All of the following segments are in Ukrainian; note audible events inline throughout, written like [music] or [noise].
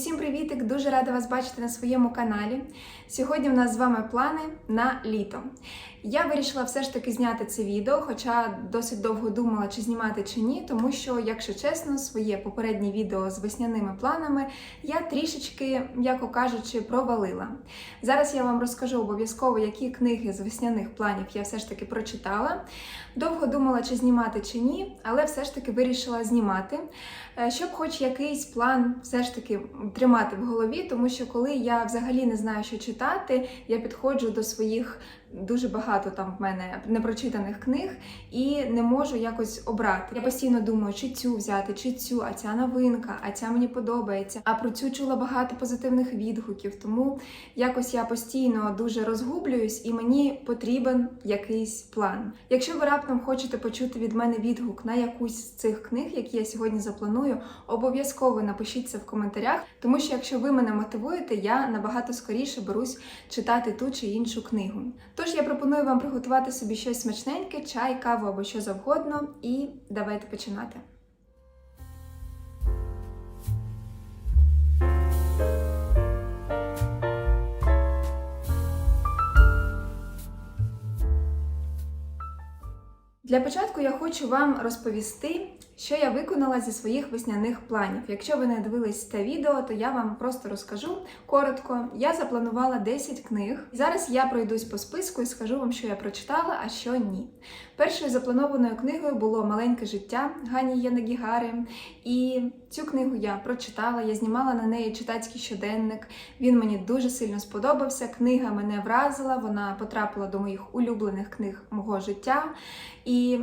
Усім привітик! Дуже рада вас бачити на своєму каналі. Сьогодні в нас з вами плани на літо. Я вирішила все ж таки зняти це відео, хоча досить довго думала, чи знімати чи ні, тому що, якщо чесно, своє попереднє відео з весняними планами я трішечки, м'яко кажучи, провалила. Зараз я вам розкажу обов'язково, які книги з весняних планів я все ж таки прочитала. Довго думала, чи знімати чи ні, але все ж таки вирішила знімати, е, щоб хоч якийсь план все ж таки тримати в голові, тому що коли я взагалі не знаю, що читати, я підходжу до своїх дуже багато там в мене непрочитаних книг і не можу якось обрати. Я постійно думаю, чи цю взяти, чи цю, а ця новинка, а ця мені подобається. А про цю чула багато позитивних відгуків. Тому якось я постійно дуже розгублююсь, і мені потрібен якийсь план. Якщо ви раптом хочете почути від мене відгук на якусь з цих книг, які я сьогодні запланую, обов'язково напишіть це в коментарях, тому що якщо ви мене мотивуєте, я набагато скоріше берусь читати ту чи іншу книгу. Тож я пропоную вам приготувати собі щось смачненьке, чай, каву або що завгодно, і давайте починати. Для початку я хочу вам розповісти, що я виконала зі своїх весняних планів. Якщо ви не дивились те відео, то я вам просто розкажу коротко. Я запланувала 10 книг. Зараз я пройдусь по списку і скажу вам, що я прочитала, а що ні. Першою запланованою книгою було Маленьке життя Гані Янагігари. І цю книгу я прочитала, я знімала на неї читацький щоденник. Він мені дуже сильно сподобався. Книга мене вразила, вона потрапила до моїх улюблених книг мого життя. І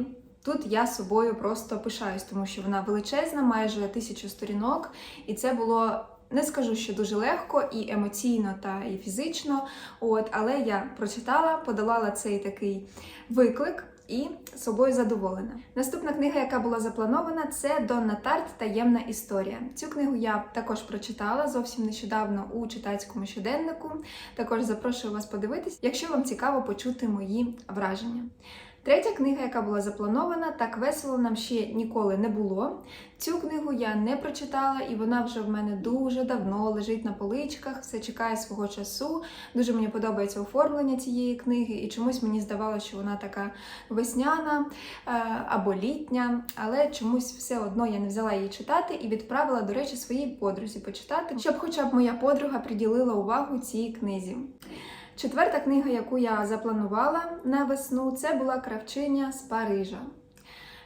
тут я собою просто пишаюсь, тому що вона величезна, майже тисячу сторінок, і це було. Не скажу, що дуже легко і емоційно, та і фізично. От, але я прочитала, подолала цей такий виклик і собою задоволена. Наступна книга, яка була запланована, це Донна Тарт Таємна історія. Цю книгу я також прочитала зовсім нещодавно у читацькому щоденнику. Також запрошую вас подивитись, якщо вам цікаво почути мої враження. Третя книга, яка була запланована, так весело нам ще ніколи не було. Цю книгу я не прочитала, і вона вже в мене дуже давно лежить на поличках, все чекає свого часу. Дуже мені подобається оформлення цієї книги, і чомусь мені здавалося, що вона така весняна е, або літня, але чомусь все одно я не взяла її читати і відправила, до речі, своїй подрузі почитати, щоб хоча б моя подруга приділила увагу цій книзі. Четверта книга, яку я запланувала на весну, це була Кравчиня з Парижа.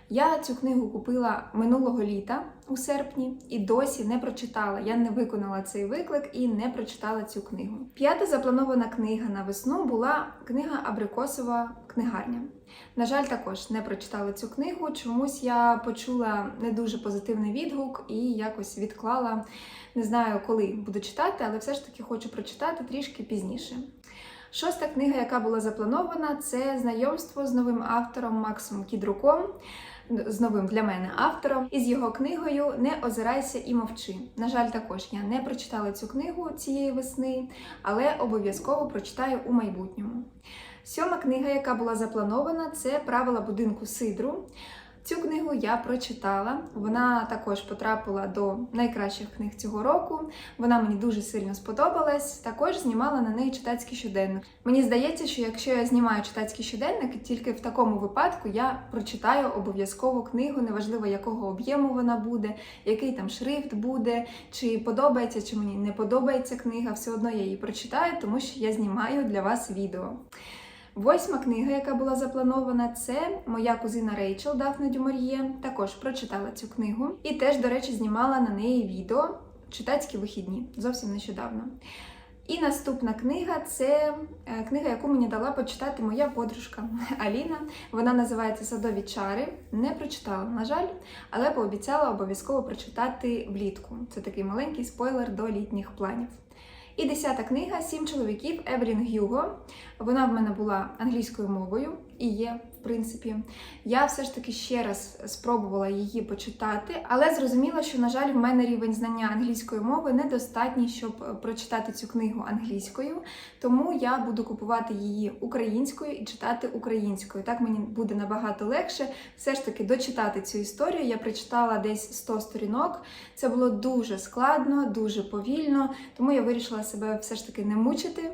Я цю книгу купила минулого літа у серпні і досі не прочитала. Я не виконала цей виклик і не прочитала цю книгу. П'ята запланована книга на весну була книга Абрикосова книгарня. На жаль, також не прочитала цю книгу. Чомусь я почула не дуже позитивний відгук і якось відклала. Не знаю, коли буду читати, але все ж таки хочу прочитати трішки пізніше. Шоста книга, яка була запланована, це знайомство з новим автором Максом Кідруком, з новим для мене автором, і з його книгою Не озирайся і мовчи. На жаль, також я не прочитала цю книгу цієї весни, але обов'язково прочитаю у майбутньому. Сьома книга, яка була запланована, це Правила будинку Сидру. Цю книгу я прочитала. Вона також потрапила до найкращих книг цього року. Вона мені дуже сильно сподобалась. Також знімала на неї читацький щоденник. Мені здається, що якщо я знімаю читацький щоденник, тільки в такому випадку я прочитаю обов'язково книгу, неважливо якого об'єму вона буде, який там шрифт буде, чи подобається, чи мені не подобається книга. Все одно я її прочитаю, тому що я знімаю для вас відео. Восьма книга, яка була запланована, це моя кузина Рейчел Дафна Дюмар'є. Також прочитала цю книгу і теж, до речі, знімала на неї відео читацькі вихідні зовсім нещодавно. І наступна книга це е, книга, яку мені дала почитати моя подружка Аліна. Вона називається Садові чари. Не прочитала, на жаль, але пообіцяла обов'язково прочитати влітку. Це такий маленький спойлер до літніх планів. І десята книга Сім чоловіків Евелін Гюго. Вона в мене була англійською мовою, і є, в принципі. Я все ж таки ще раз спробувала її почитати, але зрозуміла, що, на жаль, в мене рівень знання англійської мови недостатній, щоб е, прочитати цю книгу англійською. Тому я буду купувати її українською і читати українською. Так мені буде набагато легше все ж таки дочитати цю історію. Я прочитала десь 100 сторінок. Це було дуже складно, дуже повільно, тому я вирішила себе все ж таки не мучити,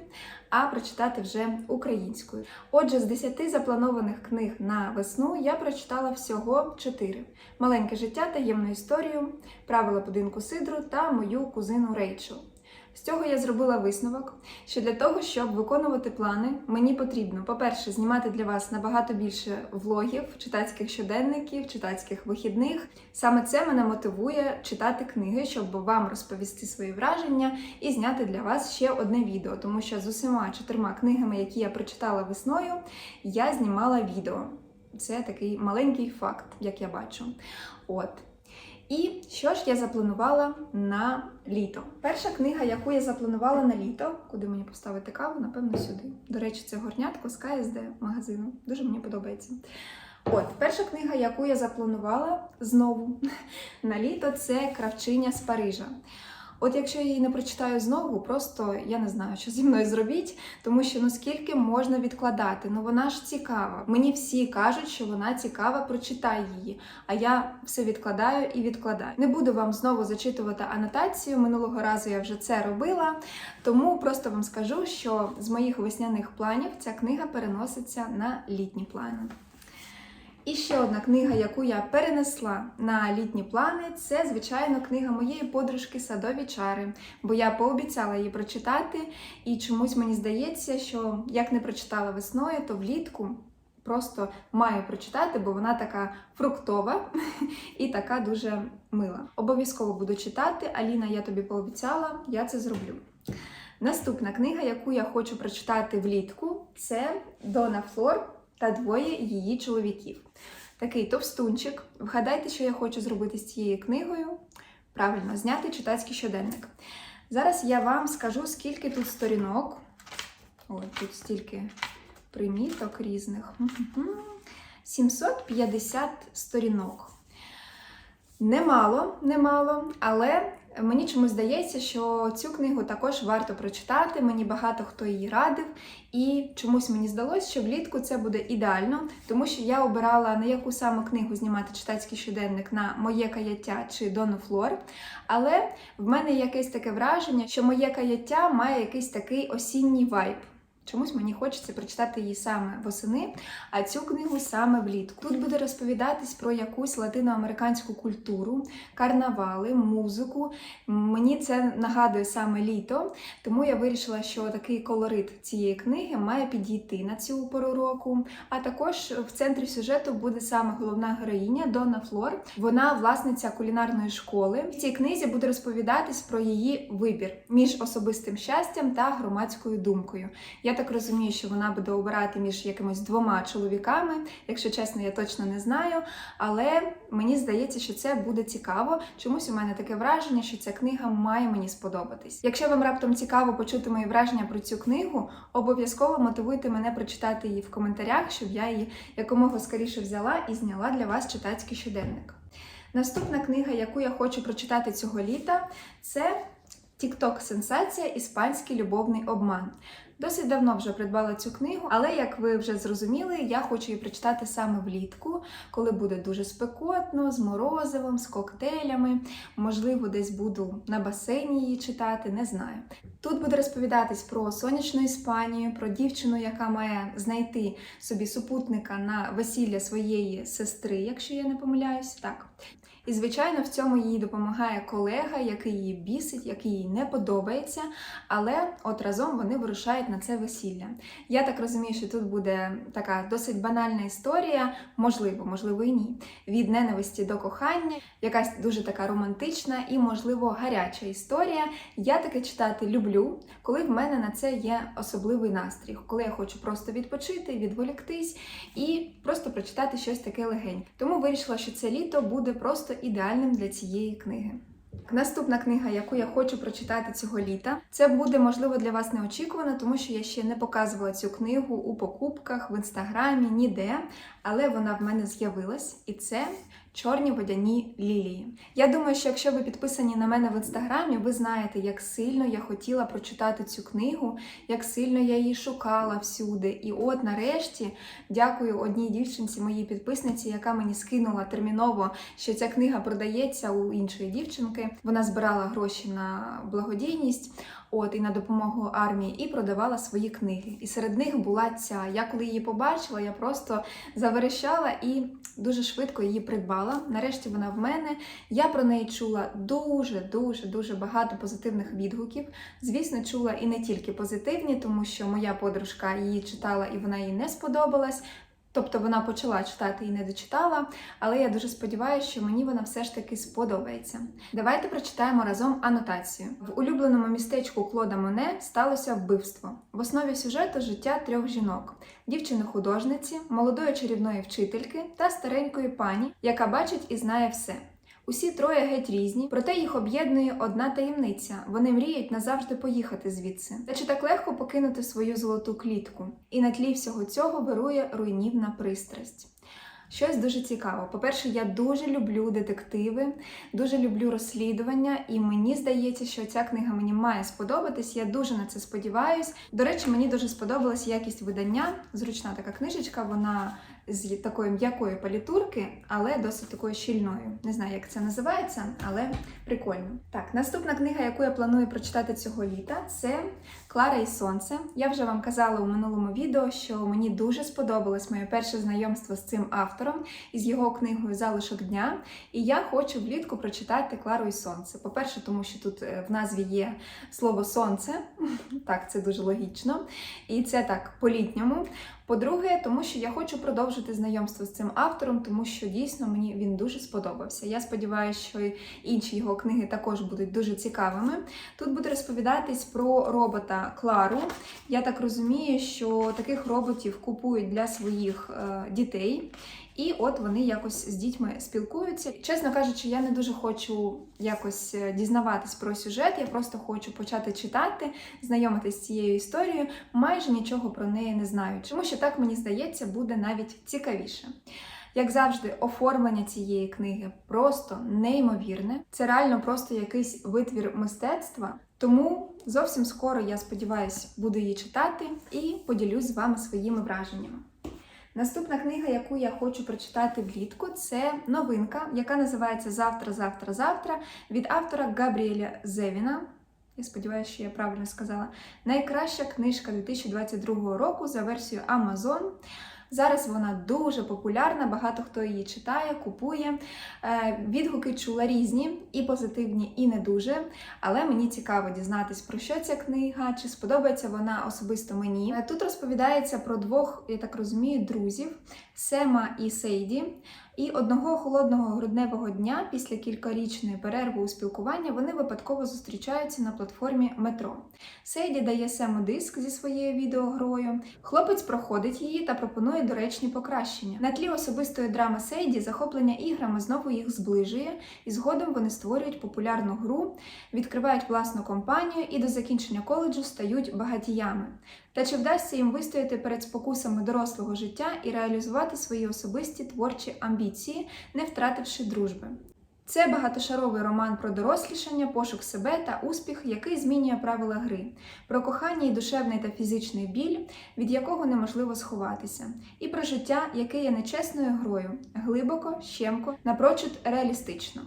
а прочитати вже українською. Отже, з 10 запланованих книг на весну я прочитала всього 4. Маленьке життя, таємну історію, правила будинку Сидру та мою кузину Рейчел. З цього я зробила висновок, що для того, щоб виконувати плани, мені потрібно, по-перше, знімати для вас набагато більше влогів, читацьких щоденників, читацьких вихідних. Саме це мене мотивує читати книги, щоб вам розповісти свої враження і зняти для вас ще одне відео, тому що з усіма чотирма книгами, які я прочитала весною, я знімала відео. Це такий маленький факт, як я бачу. От. І що ж я запланувала на літо? Перша книга, яку я запланувала на літо, куди мені поставити каву, напевно, сюди. До речі, це горнятко з КСД магазину. Дуже мені подобається. От, перша книга, яку я запланувала знову [laughs] на літо, це Кравчиня з Парижа. От якщо я її не прочитаю знову, просто я не знаю, що зі мною зробіть, тому що ну скільки можна відкладати? Ну вона ж цікава. Мені всі кажуть, що вона цікава, прочитай її. А я все відкладаю і відкладаю. Не буду вам знову зачитувати анотацію. Минулого разу я вже це робила. Тому просто вам скажу, що з моїх весняних планів ця книга переноситься на літні плани. І ще одна книга, яку я перенесла на літні плани, це, звичайно, книга моєї подружки Садові чари. Бо я пообіцяла її прочитати, і чомусь мені здається, що як не прочитала весною, то влітку просто маю прочитати, бо вона така фруктова [laughs] і така дуже мила. Обов'язково буду читати. Аліна, я тобі пообіцяла, я це зроблю. Наступна книга, яку я хочу прочитати влітку, це Дона Флор та двоє її чоловіків. Такий товстунчик. Вгадайте, що я хочу зробити з цією книгою. Правильно, зняти читацький щоденник. Зараз я вам скажу, скільки тут сторінок. Ой, тут стільки приміток різних. 750 сторінок. Немало, немало, але мені чомусь здається, що цю книгу також варто прочитати. Мені багато хто її радив, і чомусь мені здалося, що влітку це буде ідеально, тому що я обирала на яку саме книгу знімати читацький щоденник на моє каяття чи Дону Флор. Але в мене якесь таке враження, що моє каяття має якийсь такий осінній вайб. Чомусь мені хочеться прочитати її саме восени, а цю книгу саме влітку. Тут буде розповідатись про якусь латиноамериканську культуру, карнавали, музику. Мені це нагадує саме літо, тому я вирішила, що такий колорит цієї книги має підійти на цю пору року. А також в центрі сюжету буде саме головна героїня Дона Флор. Вона власниця кулінарної школи. В цій книзі буде розповідатись про її вибір між особистим щастям та громадською думкою. Я так розумію, що вона буде обирати між якимось двома чоловіками. Якщо чесно, я точно не знаю. Але мені здається, що це буде цікаво. Чомусь у мене таке враження, що ця книга має мені сподобатись. Якщо вам раптом цікаво почути мої враження про цю книгу, обов'язково мотивуйте мене прочитати її в коментарях, щоб я її якомога скоріше взяла і зняла для вас читацький щоденник. Наступна книга, яку я хочу прочитати цього літа, це TikTok сенсація Іспанський любовний обман. Досить давно вже придбала цю книгу, але як ви вже зрозуміли, я хочу її прочитати саме влітку, коли буде дуже спекотно, з морозивом, з коктейлями. Можливо, десь буду на басейні її читати, не знаю. Тут буде розповідатись про сонячну Іспанію, про дівчину, яка має знайти собі супутника на весілля своєї сестри, якщо я не помиляюсь, так. І, звичайно, в цьому їй допомагає колега, який її бісить, який їй не подобається, але от разом вони вирушають на це весілля. Я так розумію, що тут буде така досить банальна історія, можливо, можливо, і ні. Від ненависті до кохання, якась дуже така романтична і, можливо, гаряча історія. Я таке читати люблю, коли в мене на це є особливий настрій, коли я хочу просто відпочити, відволіктись і просто прочитати щось таке легеньке. Тому вирішила, що це літо буде просто ідеальним для цієї книги. Наступна книга, яку я хочу прочитати цього літа, це буде можливо для вас неочікувано, тому що я ще не показувала цю книгу у покупках в інстаграмі, ніде, але вона в мене з'явилась, і це Чорні водяні лілії. Я думаю, що якщо ви підписані на мене в інстаграмі, ви знаєте, як сильно я хотіла прочитати цю книгу, як сильно я її шукала всюди. І от нарешті дякую одній дівчинці, моїй підписниці, яка мені скинула терміново, що ця книга продається у іншої дівчинки. Вона збирала гроші на благодійність. От і на допомогу армії, і продавала свої книги. І серед них була ця. Я коли її побачила, я просто заверещала і дуже швидко її придбала. Нарешті вона в мене. Я про неї чула дуже, дуже, дуже багато позитивних відгуків. Звісно, чула і не тільки позитивні, тому що моя подружка її читала і вона їй не сподобалась. Тобто вона почала читати і не дочитала, але я дуже сподіваюся, що мені вона все ж таки сподобається. Давайте прочитаємо разом анотацію. В улюбленому містечку Клода Моне сталося вбивство. В основі сюжету життя трьох жінок: дівчини-художниці, молодої чарівної вчительки та старенької пані, яка бачить і знає все. Усі троє геть різні, проте їх об'єднує одна таємниця. Вони мріють назавжди поїхати звідси. Та чи так легко покинути свою золоту клітку? І на тлі всього цього вирує руйнівна пристрасть. Щось дуже цікаво. По-перше, я дуже люблю детективи, дуже люблю розслідування, і мені здається, що ця книга мені має сподобатись. Я дуже на це сподіваюсь. До речі, мені дуже сподобалась якість видання. Зручна така книжечка, вона з такої м'якої палітурки, але досить такою щільною. Не знаю, як це називається, але прикольно. Так, наступна книга, яку я планую прочитати цього літа, це Клара і Сонце. Я вже вам казала у минулому відео, що мені дуже сподобалось моє перше знайомство з цим автором і з його книгою Залишок дня. І я хочу влітку прочитати Клару і Сонце. По-перше, тому що тут е, в назві є слово сонце. [laughs] Так, це дуже логічно. І це так по-літньому. По-друге, тому що я хочу продовжити знайомство з цим автором, тому що дійсно мені він дуже сподобався. Я сподіваюся, що інші його книги також будуть дуже цікавими. Тут буде розповідатись про робота Клару. Я так розумію, що таких роботів купують для своїх е, дітей. І от вони якось з дітьми спілкуються. Чесно кажучи, я не дуже хочу якось е, дізнаватись про сюжет. Я просто хочу почати читати, знайомитись з цією історією, майже нічого про неї не знаю. Тому що так мені здається, буде навіть цікавіше. Як завжди, оформлення цієї книги просто неймовірне. Це реально просто якийсь витвір мистецтва. Тому зовсім скоро, я сподіваюся, буду її читати і поділюсь з вами своїми враженнями. Наступна книга, яку я хочу прочитати влітку, це новинка, яка називається Завтра, завтра, завтра від автора Габріеля Зевіна. Я сподіваюся, що я правильно сказала. Найкраща книжка 2022 року за версією Amazon. Зараз вона дуже популярна, багато хто її читає, купує. Е, Відгуки чула різні, і позитивні, і не дуже. Але мені цікаво дізнатись, про що ця книга, чи сподобається вона особисто мені. Е, Тут розповідається про двох, я так розумію, друзів Сема і Сейді. І одного холодного грудневого дня, після кількарічної перерви у спілкуванні, вони випадково зустрічаються на платформі метро. Сейді дає Сему диск зі своєю відеогрою. Хлопець проходить її та пропонує доречні покращення. На тлі особистої драми Сейді захоплення іграми знову їх зближує, і згодом вони створюють популярну гру, відкривають власну компанію і до закінчення коледжу стають багатіями. Та чи вдасться їм вистояти перед спокусами дорослого життя і реалізувати свої особисті творчі амбіції, не втративши дружби? Це багатошаровий роман про дорослішання, пошук себе та успіх, який змінює правила гри, про кохання і душевний та фізичний біль, від якого неможливо сховатися, і про життя, яке є нечесною грою, глибоко, щемко, напрочуд реалістично.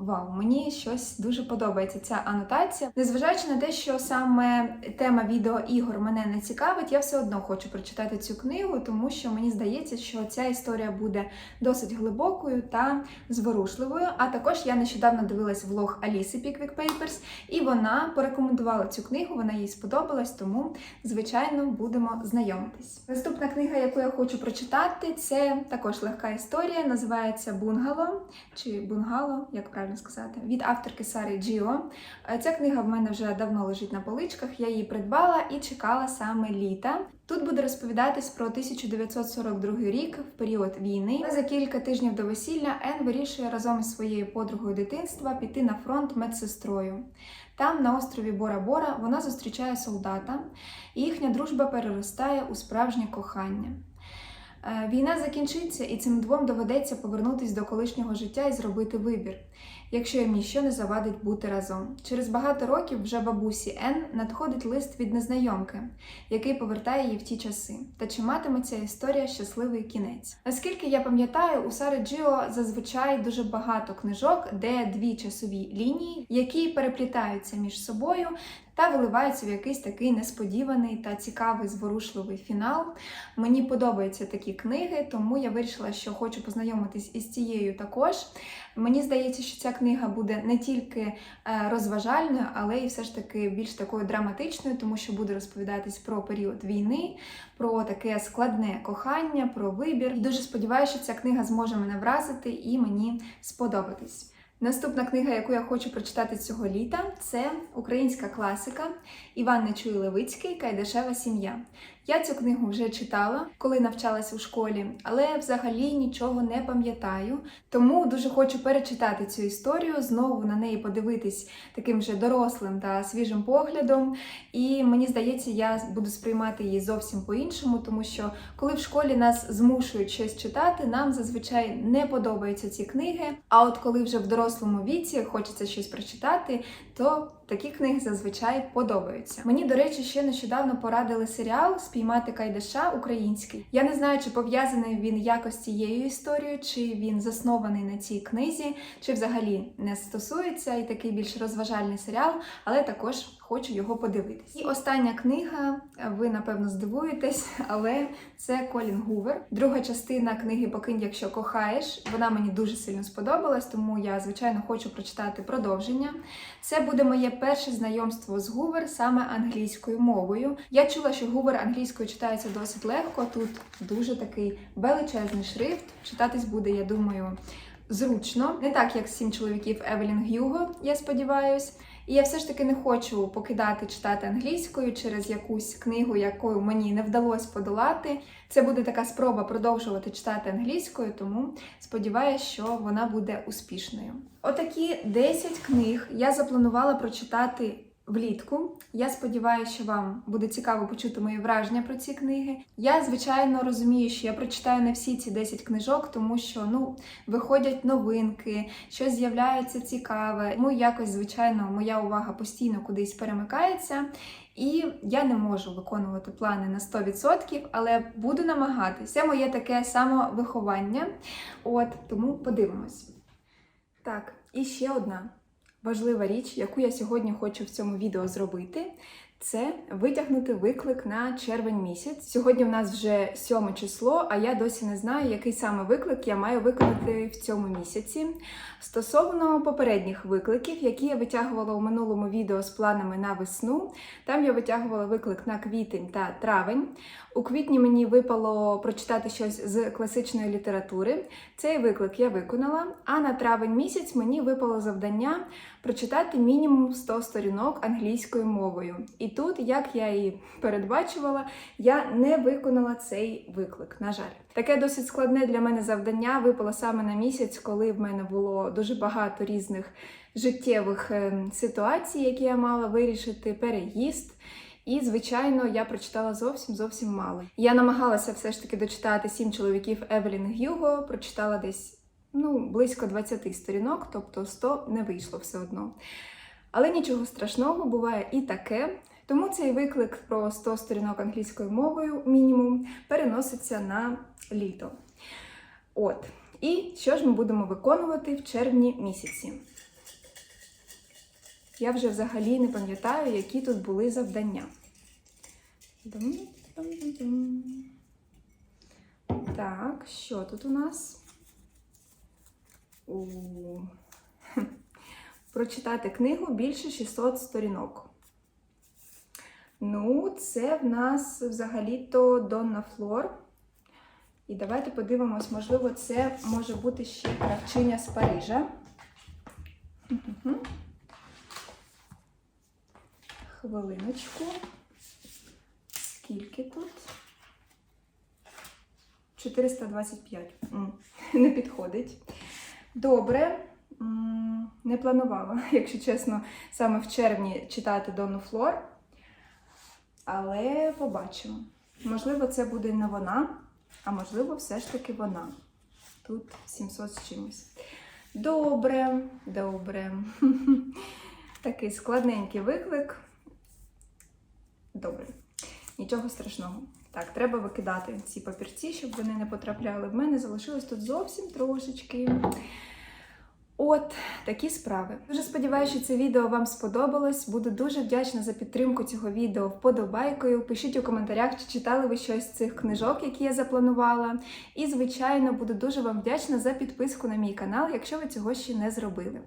Вау, мені щось дуже подобається ця анотація. Незважаючи на те, що саме тема відеоігор мене не цікавить, я все одно хочу прочитати цю книгу, тому що мені здається, що ця історія буде досить глибокою та зворушливою. А також я нещодавно дивилась влог Аліси Pickwick Papers, і вона порекомендувала цю книгу, вона їй сподобалась, тому, звичайно, будемо знайомитись. Наступна книга, яку я хочу прочитати, це також легка історія, називається Бунгало чи Бунгало, як правильно правильно сказати, від авторки Сари Джіо. Е, Ця книга в мене вже давно лежить на поличках. Я її придбала і чекала саме літа. Тут буде розповідатись про 1942 рік в період війни. За кілька тижнів до весілля Ен вирішує разом із своєю подругою дитинства піти на фронт медсестрою. Там, на острові Бора Бора, вона зустрічає солдата, і їхня дружба переростає у справжнє кохання. Е, Війна закінчиться, і цим двом доведеться повернутися до колишнього життя і зробити вибір, якщо їм ніщо не завадить бути разом. Через багато років вже бабусі Ен надходить лист від незнайомки, який повертає її в ті часи. Та чи матиме ця історія щасливий кінець? Наскільки я пам'ятаю, у Сари Джіо зазвичай дуже багато книжок, де дві часові лінії, які переплітаються між собою. Та виливаються в якийсь такий несподіваний та цікавий зворушливий фінал. Мені подобаються такі книги, тому я вирішила, що хочу познайомитись із цією також. Мені здається, що ця книга буде не тільки е, розважальною, але й все ж таки більш такою драматичною, тому що буде розповідатись про період війни, про таке складне кохання, про вибір. І дуже сподіваюся, що ця книга зможе мене вразити і мені сподобатись. Наступна книга, яку я хочу прочитати цього літа, це українська класика Іван Нечуй Левицький Кайдашева сім'я. Я цю книгу вже читала, коли навчалась у школі, але взагалі нічого не пам'ятаю. Тому дуже хочу перечитати цю історію, знову на неї подивитись таким же дорослим та свіжим поглядом. І мені здається, я буду сприймати її зовсім по-іншому, тому що коли в школі нас змушують щось читати, нам зазвичай не подобаються ці книги. А от коли вже в дорослому віці хочеться щось прочитати, то такі книги зазвичай подобаються. Мені, до речі, ще нещодавно порадили серіал Спіймати Кайдаша український. Я не знаю, чи пов'язаний він якось цією історією, чи він заснований на цій книзі, чи взагалі не стосується і такий більш розважальний серіал, але також хочу його подивитись. І остання книга, ви напевно здивуєтесь, [laughs] але це Колін Гувер. Друга частина книги Покинь, якщо кохаєш. Вона мені дуже сильно сподобалась, тому я звичайно хочу прочитати продовження. Це буде моє перше знайомство з Гувер саме англійською мовою. Я чула, що Гувер англійською читається досить легко. Тут дуже такий величезний шрифт. Читатись буде, я думаю, зручно. Не так, як сім чоловіків Евелін Гюго, я сподіваюсь. І я все ж таки не хочу покидати читати англійською через якусь книгу, яку мені не вдалося подолати. Це буде така спроба продовжувати читати англійською, тому сподіваюся, що вона буде успішною. Отакі 10 книг я запланувала прочитати влітку. Я сподіваюся, що вам буде цікаво почути мої враження про ці книги. Я, звичайно, розумію, що я прочитаю не всі ці 10 книжок, тому що ну, виходять новинки, щось з'являється цікаве. Тому якось, звичайно, моя увага постійно кудись перемикається. І я не можу виконувати плани на 100%, але буду намагатися. Це моє таке самовиховання. От тому подивимось. Так, і ще одна важлива річ, яку я сьогодні хочу в цьому відео зробити, це витягнути виклик на червень місяць. Сьогодні в нас вже 7 число, а я досі не знаю, який саме виклик я маю виконати в цьому місяці. Стосовно попередніх викликів, які я витягувала у минулому відео з планами на весну, там я витягувала виклик на квітень та травень. У квітні мені випало прочитати щось з класичної літератури. Цей виклик я виконала. А на травень місяць мені випало завдання прочитати мінімум 100 сторінок англійською мовою. І тут, як я і передбачувала, я не виконала цей виклик. На жаль, таке досить складне для мене завдання випало саме на місяць, коли в мене було дуже багато різних життєвих ем, ситуацій, які я мала вирішити, переїзд. І, звичайно, я прочитала зовсім зовсім мало. Я намагалася все ж таки дочитати сім чоловіків Евелін Гюго, прочитала десь ну, близько 20 сторінок, тобто 100 не вийшло все одно. Але нічого страшного, буває і таке. Тому цей виклик про 100 сторінок англійською мовою мінімум переноситься на літо. От. І що ж ми будемо виконувати в червні місяці? Я вже взагалі не пам'ятаю, які тут були завдання. Так, що тут у нас? У... Прочитати книгу більше 600 сторінок. Ну, це в нас взагалі-то Донна Флор. І давайте подивимось, можливо, це може бути ще кравчиня з Парижа. Хвилиночку. Скільки тут? 425. М, Не підходить. Добре. Не планувала, [laughs] якщо чесно, саме в червні читати Донну Флор. Але побачимо. Можливо, це буде не вона, а можливо, все ж таки вона. Тут 700 з чимось. Добре, добре. [laughs] Такий складненький виклик. Добре, нічого страшного. Так, треба викидати ці папірці, щоб вони не потрапляли. В мене залишилось тут зовсім трошечки. От такі справи. Дуже сподіваюся, що це відео вам сподобалось. Буду дуже вдячна за підтримку цього відео вподобайкою. Пишіть у коментарях, чи читали ви щось з цих книжок, які я запланувала. І, звичайно, буду дуже вам вдячна за підписку на мій канал, якщо ви цього ще не зробили.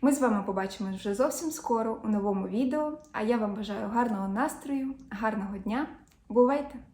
Ми з вами побачимось вже зовсім скоро у новому відео. А я вам бажаю гарного настрою, гарного дня. Бувайте!